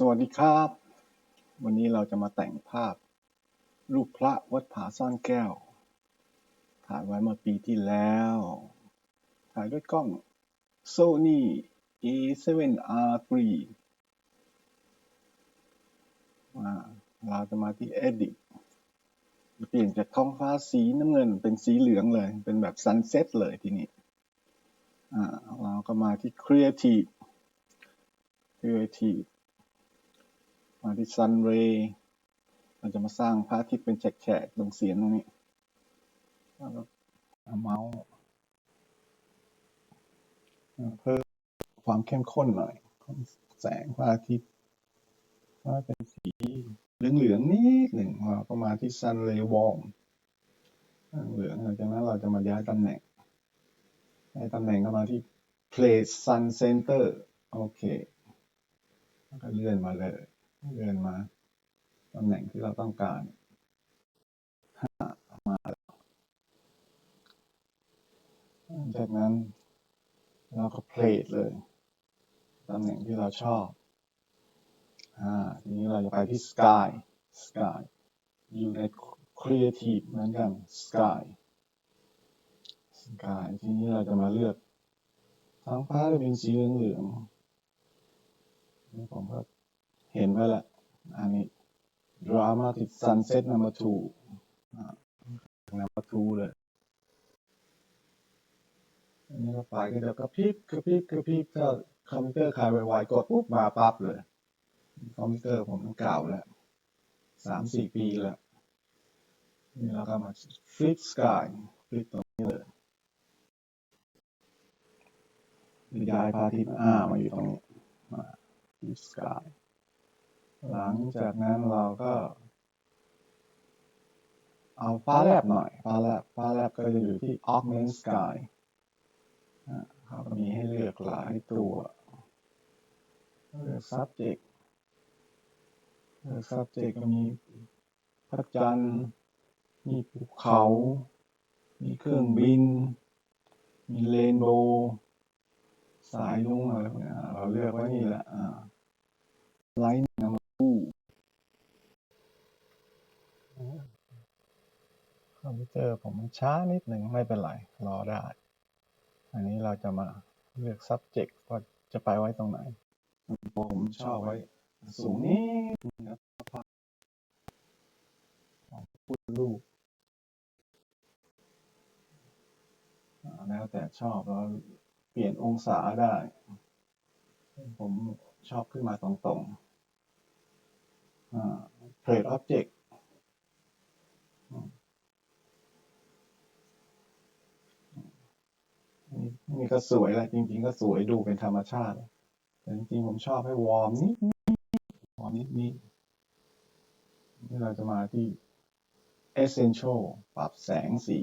สวัสดีครับ วันนี้เราจะมาแต่งภาพ รูปพระวัดผาซ่อนแก้ว ถ่ายไว้เมื่อปีที่แล้ว ถ่ายด้วยกล้อง Sony A7R3 อ่าเราจะมาที่ Edit เปลี่ยนจากท้องฟ้าสีน้ำเงินเป็นสีเหลืองเลย เป็นแบบ Sunset เลยทีนี้อ่เราก็มาที่ Creative Creative มาที่ Sun Ray เราจะมาสร้างพระอาทิตย์เป็นแฉกๆตรงเสียงตรงนี้แล้วก็เอาเมาส์เพิ่มความเข้มข้นหน่อยของแสงพระอาทิตย์ว่าเป็นสีเหลืองๆนิดหนึ่งเราก็มาที่ Sun Ray Warm เหลืองหลังจากนั้นเราจะมาย้ายตำแหน่งย้ายตำแหน่งก็มาที่ Place Sun Center โอเคแล้วก็เลื่อนมาเลย เลื่อนมาตำแหน่งที่เราต้องการห้ามาแล้วจากนั้น เราก็เพลทเลยตำแหน่งที่เราชอบอ่าทีนี้เราจะไปที่ Sky Sky อยู่ใน Creative เหมือนกัน Sky Sky ทีนี้เราจะมาเลือกท้องฟ้าจะเป็นสีเหลืองๆผมก็ เห็นไว้ละอันนี้ Dramatic Sunset Number Two อ่า Number Two เลยอันนี้ก็ไฟก็จะกระพริบกระพริบกระพริบถ้าคอมพิวเตอร์ใครไวๆกดปุ๊บมาปั๊บเลย คอมพิวเตอร์ผมมันเก่าแล้วสามสี่ปีแล้วนี่เราก็มาฟลิปสกายฟลิปตรงนี้เลยย้ายพาทิตย์อ้ามาอยู่ตรงนี้มาฟลิปสกาย หลังจากนั้นเราก็ เอาฟ้าแลบหน่อยฟ้าแลบฟ้าแลบก็จะอยู่ที่ augment sky อ่าเขาก็มีให้เลือกหลายตัวเลือก subject เลือก subject ก็มีพระจันทร์มีภูเขา มีเครื่องบิน มีเรนโบว์สายลุงอะไรพวกนี้อ่าเราเลือกไว้นี่แหละอ่าไลท์นัมคู่ค อมพิวเตอร์ผมมันช้านิดหนึ่งไม่เป็นไร รอได้ อันนี้เราจะมาเลือก subject ว่าจะไปไว้ตรงไหน ผมชอบไว้ สูงนี้นะครับพูดรูปแล้วแต่ชอบแล้วเปลี่ยนองศาได้ ผมชอบขึ้นมาตรงๆอ่า Plate Object อืมนี่นี่ ก็สวยแหละจริง ๆ ก็สวยดูเป็นธรรมชาติแต่จริงๆผมชอบให้วอร์มนิดวอร์มนิดๆนี่เราจะมาที่ Essential ปรับแสงสี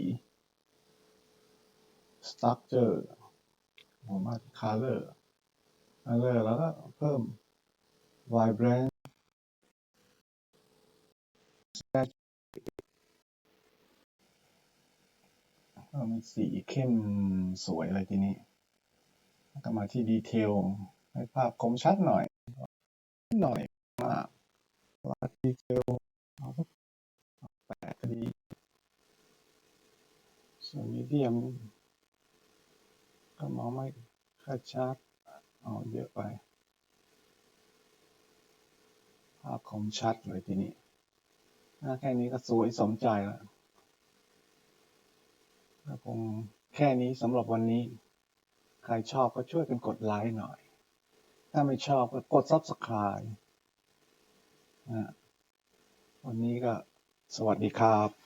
Structure ผมมาที่ Color Color แล้วก็เพิ่ม Vibrant ก็ มันสีเข้มสวยเลยทีนี้แล้วก็มาที่ดีเทลให้ภาพคมชัดหน่อย หน่อยมากวัดดีเทลเอาสักแปดก็ดีส่วนมีเดียมก็มองไม่ค่อยชัดเอาเยอะไป ภาพคมชัดเลยทีนี้แค่นี้ก็สวยสมใจแล้ว คงแค่นี้สำหรับวันนี้ ใครชอบก็ช่วยกันกดไลค์หน่อย ถ้าไม่ชอบก็กด Subscribe นะวันนี้ก็สวัสดีครับ